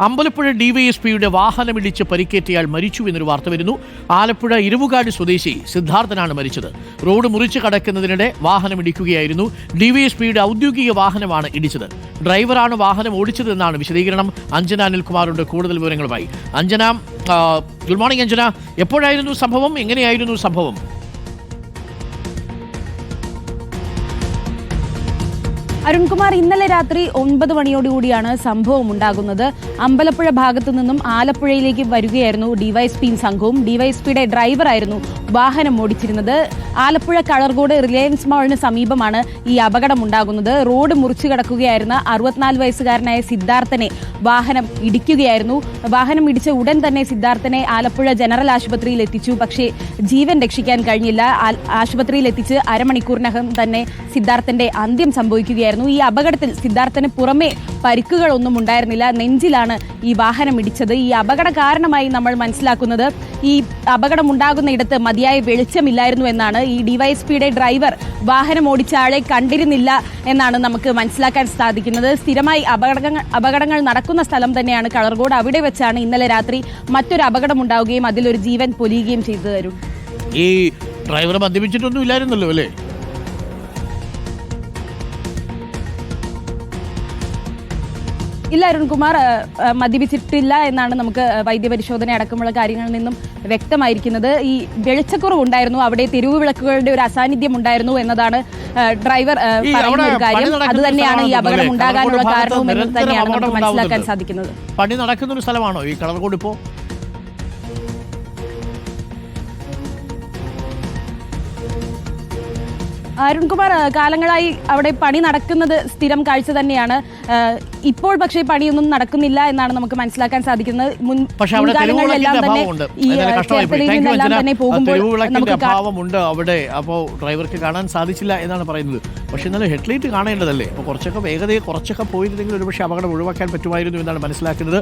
അമ്പലപ്പുഴ ഡിവൈഎസ്പിയുടെ വാഹനമിടിച്ച് പരിക്കേറ്റയാൾ മരിച്ചു എന്നൊരു വാർത്ത വരുന്നു. ആലപ്പുഴ ഇരുവുകാട് സ്വദേശി സിദ്ധാർത്ഥനാണ് മരിച്ചത്. റോഡ് മുറിച്ച് കടക്കുന്നതിനിടെ വാഹനമിടിക്കുകയായിരുന്നു ഡിവൈഎസ്പിയുടെ ഔദ്യോഗിക വാഹനമാണ് ഇടിച്ചത്. ഡ്രൈവറാണ് വാഹനം ഓടിച്ചതെന്നാണ് വിശദീകരണം. അഞ്ജന അനിൽകുമാറുണ്ട് കൂടുതൽ വിവരങ്ങളുമായി. Anjana good morning Anjana. എപ്പോഴായിരുന്നു സംഭവം? എങ്ങനെയായിരുന്നു സംഭവം? അരുൺകുമാർ ഇന്നലെ രാത്രി ഒൻപത് മണിയോടുകൂടിയാണ് സംഭവം ഉണ്ടാകുന്നത്. അമ്പലപ്പുഴ ഭാഗത്തു നിന്നും ആലപ്പുഴയിലേക്ക് വരികയായിരുന്നു ഡിവൈഎസ്പിയും സംഘവും. ഡിവൈഎസ്പിയുടെ ഡ്രൈവറായിരുന്നു വാഹനം ഓടിച്ചിരുന്നത്. ആലപ്പുഴ കളർകോട് റിലയൻസ് മാളിന് സമീപമാണ് ഈ അപകടമുണ്ടാകുന്നത്. റോഡ് മുറിച്ചു കിടക്കുകയായിരുന്ന അറുപത്തിനാല് വയസ്സുകാരനായ സിദ്ധാർത്ഥനെ വാഹനം ഇടിക്കുകയായിരുന്നു. വാഹനം ഇടിച്ച ഉടൻ തന്നെ സിദ്ധാർത്ഥനെ ആലപ്പുഴ ജനറൽ ആശുപത്രിയിൽ എത്തിച്ചു. പക്ഷേ ജീവൻ രക്ഷിക്കാൻ കഴിഞ്ഞില്ല. ആശുപത്രിയിൽ എത്തിച്ച് അരമണിക്കൂറിനകം തന്നെ സിദ്ധാർത്ഥന്റെ അന്ത്യം സംഭവിക്കുകയായിരുന്നു. ഈ അപകടത്തിൽ സിദ്ധാർത്ഥന് പുറമെ പരിക്കുകളൊന്നും ഉണ്ടായിരുന്നില്ല. നെഞ്ചിലാണ് ഈ വാഹനം ഇടിച്ചത്. ഈ അപകട കാരണമായി നമ്മൾ മനസ്സിലാക്കുന്നത് ഈ അപകടം ഉണ്ടാകുന്ന ഇടത്ത് മതിയായ വെളിച്ചമില്ലായിരുന്നു എന്നാണ് ഈ ഡിവൈഎസ്പിയുടെ ഡ്രൈവർ വാഹനം ഓടിച്ച ആളെ കണ്ടിരുന്നില്ല എന്നാണ് നമുക്ക് മനസ്സിലാക്കാൻ സാധിക്കുന്നത്. സ്ഥിരമായി അപകടങ്ങൾ അപകടങ്ങൾ നടക്കുന്ന സ്ഥലം തന്നെയാണ് കളർകോട്. അവിടെ വെച്ചാണ് ഇന്നലെ രാത്രി മറ്റൊരു അപകടം ഉണ്ടാവുകയും അതിലൊരു ജീവൻ പൊലിയുകയും ചെയ്തു തരും ഈ ഡ്രൈവർ മദ്യപിച്ചിട്ടൊന്നും ഇല്ലായിരുന്നല്ലോ അല്ലേ? ഇല്ല അരുൺകുമാർ മദ്യപിച്ചിട്ടില്ല എന്നാണ് നമുക്ക് വൈദ്യപരിശോധന അടക്കമുള്ള കാര്യങ്ങളിൽ നിന്നും വ്യക്തമായിരിക്കുന്നത്. ഈ വെളിച്ചക്കുറവ് ഉണ്ടായിരുന്നു അവിടെ തെരുവ് വിളക്കുകളുടെ ഒരു അസാന്നിധ്യം ഉണ്ടായിരുന്നു എന്നതാണ് ഡ്രൈവർ പറയുന്ന ഒരു കാര്യം. അത് തന്നെയാണ് ഈ അപകടം ഉണ്ടാകാനുള്ള കാരണവും എന്ന് തന്നെയാണ് നമുക്ക് മനസ്സിലാക്കാൻ. സാധിക്കുന്നത്. പണി നടക്കുന്ന ഒരു സ്ഥലമാണോ ഈ കളർകോട് ഇപ്പോ അരുൺകുമാർ കാലങ്ങളായി അവിടെ പണി നടക്കുന്നത് സ്ഥിരം കാഴ്ച തന്നെയാണ്. ഇപ്പോൾ പക്ഷേ പണിയൊന്നും നടക്കുന്നില്ല എന്നാണ് നമുക്ക് മനസ്സിലാക്കാൻ സാധിക്കുന്നത്. മുൻ മുൻകാലങ്ങളിലെല്ലാം തന്നെ ഈ നിന്നെല്ലാം തന്നെ പോകുമ്പോൾ നമുക്ക് അഭാവമുണ്ട് അവിടെ. അപ്പോൾ ഡ്രൈവർക്ക് കാണാൻ സാധിച്ചില്ല എന്നാണ് പറയുന്നത്. പക്ഷെ എന്നാലും ഹെഡ്ലൈറ്റ് കാണേണ്ടതല്ലേ? അപ്പോൾ കുറച്ചൊക്കെ വേഗതയെ കുറച്ചൊക്കെ പോയിരുന്നെങ്കിൽ ഒരുപക്ഷെ അപകടം ഒഴിവാക്കാൻ പറ്റുമായിരുന്നു എന്നാണ് മനസ്സിലാക്കുന്നത്.